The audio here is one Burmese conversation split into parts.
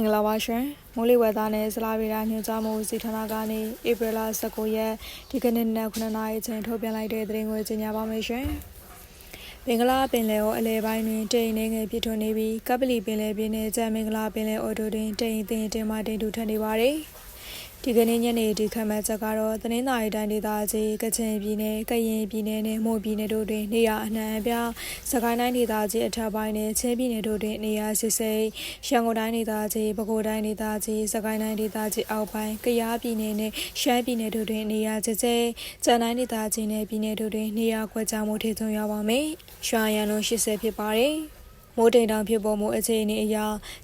္ဂလာပါရှင်မိုးလေဝသနဲ့ဇလာဗီရာညွှန်ကြားမှုစီဌာနကနေဧပြီလ19ရက်ဒီကနေ့နေ့9နာရီအချိန်ထုတ်ပြန်လိုက်တဲ့သတင်းကိုကြေညာပါမယ်ရှင်မင်္ဂလာပင်လယ်ကိုအလဲပိုင်းတွင်တိမ်နေငယ်ပြည့်ထွန်းနေပြီးကပလီပင်လယ်ပြင်းနဲ့ကြံမင်္ဂလာပင်လယ်အော်တိုတွင်တိမ်အင်းတင်မှတိမ်တူထပ်နေပါတယ် ဒီကနေ့ညနေဒီခန့်မှန်းချက်ကတော့တနင်္သာရီတိုင်းဒေသကြီးကချင်ပြည်နယ်ကရင်ပြည်နယ်နဲ့မို့ပြည်နယ်တို့တွင်နေရာအနှံ့အပြားစကိုင်းတိုင်းဒေသကြီးအထက်ပိုင်းနဲ့ချင်းပြည်နယ်တို့တွင်နေရာစစ်စိတ်ရန်ကုန်တိုင်းဒေသကြီးပဲခူးတိုင်းဒေသကြီးစကိုင်းတိုင်းဒေသကြီးအောက်ပိုင်းကယားပြည်နယ်နဲ့ရှမ်းပြည်နယ်တို့တွင်နေရာကျကျကျန်တိုင်းဒေသကြီးနဲ့ပြည်နယ်တို့တွင်နေရာကွက်ကြားမှုထိထုံရပါမယ်။ရွှာရန်လုံး80ဖြစ်ပါတယ်။ မိုးတိမ်တောင်ဖြစ်ပေါ်မှုအခြေအနေအရ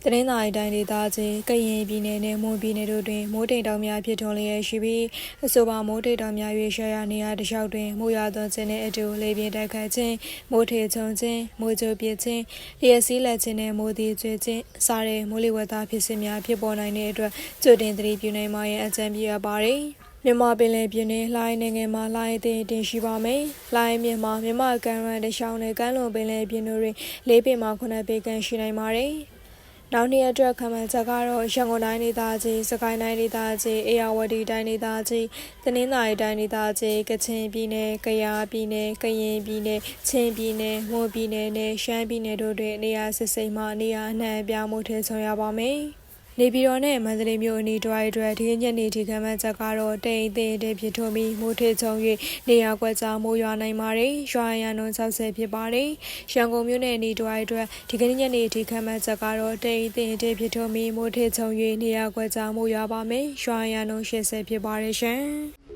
တနင်္သာရီတိုင်းဒေသကြီးကရင်ပြည်နယ်နဲ့မွန်ပြည်နယ်တို့တွင်မိုးတိမ်တောင်များဖြစ်ထွန်းလျက်ရှိပြီးအဆိုပါမိုးတိမ်တောင်များ၍ရှောရနေရာတစ်လျှောက်တွင်မိုးရွာသွန်းခြင်းနှင့်အတူလေပြင်းတိုက်ခတ်ခြင်းမိုးထေချုံခြင်းမိုးကြိုပြစ်ခြင်းလျှက်စီးလက်ခြင်းနှင့်မိုးသည်ကျွေခြင်းစတဲ့မိုးလေဝသဖြစ်စဉ်များဖြစ်ပေါ်နိုင်တဲ့အတွက်ကြိုတင်သတိပြုနိုင်မှရန်အကြံပြုရပါသည် မြန်မာပင်လယ်ပြင်တွင်လှိုင်းနိုင်ငံမှာလှိုင်းအသင်းတင်ရှိပါမယ်။လှိုင်းမြန်မာမြန်မာကမ်းရန်တရှောင်းနဲ့ကမ်းလွန်ပင်လယ်ပြင်တို့တွင်လေးပင်မှခုနှစ်ပေခန့်ရှိနိုင်ပါတယ်။နောက်နေ့အတွက်ခံမှန်းချက်ကတော့ရန်ကုန်တိုင်းဒေသကြီးစကိုင်းတိုင်းဒေသကြီးအေရဝတီတိုင်းဒေသကြီးတနင်္သာရီတိုင်းဒေသကြီးကချင်ပြည်နယ်ကယားပြည်နယ်ကရင်ပြည်နယ်ချင်းပြည်နယ်မွန်ပြည်နယ်နဲ့ရှမ်းပြည်နယ်တို့တွင်နေရာစစ်စိမ်မှနေရာအနှံ့အပြားမှုထည့်ဆောင်ရပါမယ်။ နေပြည်တော်နဲ့မန္တလေးမြို့အနီးတွားအတွက်ဒီညနေထိခံမှန်းချက်ကတော့တိမ်အသေးအသေးဖြစ်ထွန်းပြီးမိုးထစ်ချုံ၍နေရာကွက်ကြားမိုးရွာနိုင်ပါတယ်။ရွာရန်နှုန်း60ဖြစ်ပါတယ်။ရန်ကုန်မြို့နယ်အနီးတွားအတွက်ဒီကနေ့ညနေထိခံမှန်းချက်ကတော့တိမ်အသေးအသေးဖြစ်ထွန်းပြီးမိုးထစ်ချုံ၍နေရာကွက်ကြားမိုးရွာပါမယ်။ရွာရန်နှုန်း80ဖြစ်ပါတယ်ရှင်။